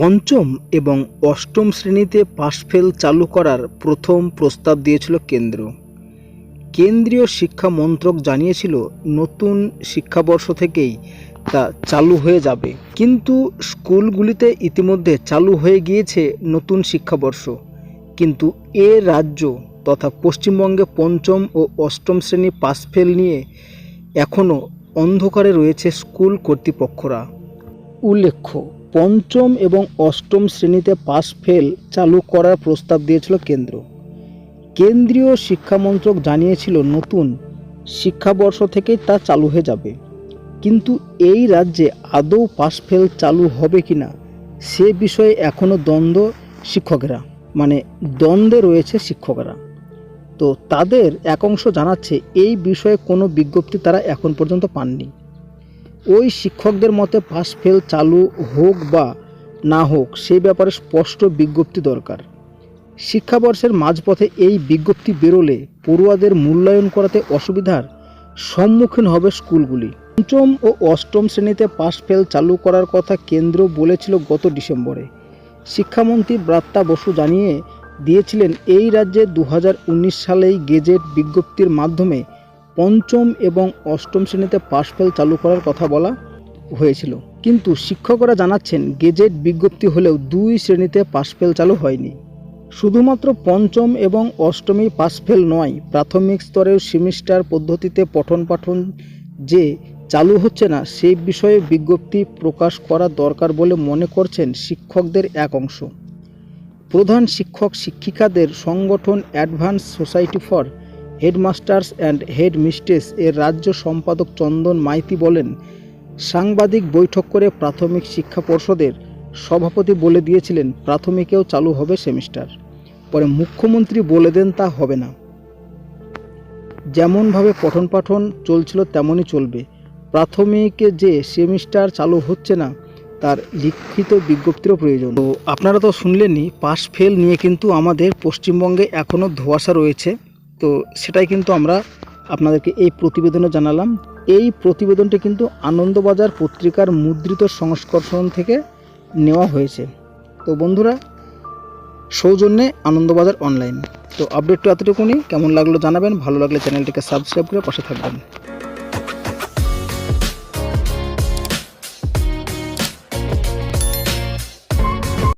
পঞ্চম এবং অষ্টম শ্রেণীতে পাশফেল চালু করার প্রথম প্রস্তাব দিয়েছিল কেন্দ্র। কেন্দ্রীয় শিক্ষা মন্ত্রক জানিয়েছিল, নতুন শিক্ষাবর্ষ থেকেই তা চালু হয়ে যাবে। কিন্তু স্কুলগুলিতে ইতিমধ্যে চালু হয়ে গিয়েছে নতুন শিক্ষাবর্ষ। কিন্তু এ রাজ্য তথা পশ্চিমবঙ্গে পঞ্চম ও অষ্টম শ্রেণি পাশফেল নিয়ে এখনও অন্ধকারে রয়েছে স্কুল কর্তৃপক্ষরা। উল্লেখ্য পঞ্চম এবং অষ্টম শ্রেণীতে পাস ফেল চালু করার প্রস্তাব দিয়েছিল কেন্দ্র। কেন্দ্রীয় শিক্ষামন্ত্রক জানিয়েছিল, নতুন শিক্ষাবর্ষ থেকেই তা চালু হয়ে যাবে। কিন্তু এই রাজ্যে আদৌ পাস ফেল চালু হবে কি না, সে বিষয়ে এখনও দ্বন্দ্ব শিক্ষকেরা মানে দ্বন্দ্বে রয়েছে শিক্ষকরা। তো তাদের এক অংশ জানাচ্ছে, এই বিষয়ে কোনো বিজ্ঞপ্তি তারা এখন পর্যন্ত পাননি। ওই শিক্ষকদের মতে পাস ফেল চালু হোক বা না হোক সেই ব্যাপারে স্পষ্ট বিজ্ঞপ্তি দরকার। শিক্ষাবর্ষের মাঝপথে এই বিজ্ঞপ্তি বেরোলে পড়ুয়াদের মূল্যায়ন করাতে অসুবিধার সম্মুখীন হবে স্কুলগুলি। পঞ্চম ও অষ্টম শ্রেণীতে পাস ফেল চালু করার কথা কেন্দ্র বলেছিল গত ডিসেম্বরে। শিক্ষামন্ত্রী ব্রাত্যা বসু জানিয়ে দিয়েছিলেন, এই রাজ্যে দু সালেই গেজেট বিজ্ঞপ্তির মাধ্যমে পঞ্চম এবং অষ্টম শ্রেণীতে পাস ফেল চালু করার কথা বলা হয়েছিল। কিন্তু শিক্ষকরা জানাচ্ছেন, গেজেট বিজ্ঞপ্তি হলেও দুই শ্রেণীতে পাস ফেল চালু হয়নি। শুধুমাত্র পঞ্চম এবং অষ্টমী পাস ফেল নয়, প্রাথমিক স্তরের সেমিস্টার পদ্ধতিতে পঠন পাঠন যে চালু হচ্ছে না সেই বিষয়ে বিজ্ঞপ্তি প্রকাশ করা দরকার বলে মনে করছেন শিক্ষকদের এক অংশ। প্রধান শিক্ষক শিক্ষিকাদের সংগঠন advance society for headmasters and headmistress এর রাজ্য সম্পাদক চন্দন মাইতি বলেন, সাংবাদিক বৈঠক করে প্রাথমিক শিক্ষা পর্ষদের সভাপতি বলে দিয়েছিলেন, প্রাথমিকেও চালু হবে সেমিস্টার। পরে মুখ্যমন্ত্রী বলে দেন, তা হবে না। যেমনভাবে পঠন পাঠন চলছিল তেমনই চলবে। প্রাথমিকে যে সেমিস্টার চালু হচ্ছে না, তার লিখিত বিজ্ঞপ্তিরও প্রয়োজন। তো আপনারা তো শুনলেনই পাস ফেল নিয়ে কিন্তু আমাদের পশ্চিমবঙ্গে এখনও ধোঁয়াশা রয়েছে। তো সেটাই কিন্তু আমরা আপনাদেরকে এই প্রতিবেদনে জানালাম। এই প্রতিবেদনটি কিন্তু আনন্দবাজার পত্রিকার মুদ্রিত সংস্করণ থেকে নেওয়া হয়েছে। তো বন্ধুরা, সৌজন্যে আনন্দবাজার অনলাইন তো আপডেটটা এতটুকুনি। কেমন লাগল জানাবেন। ভালো লাগলে চ্যানেলটিকে সাবস্ক্রাইব করে পাশে থাকবেন।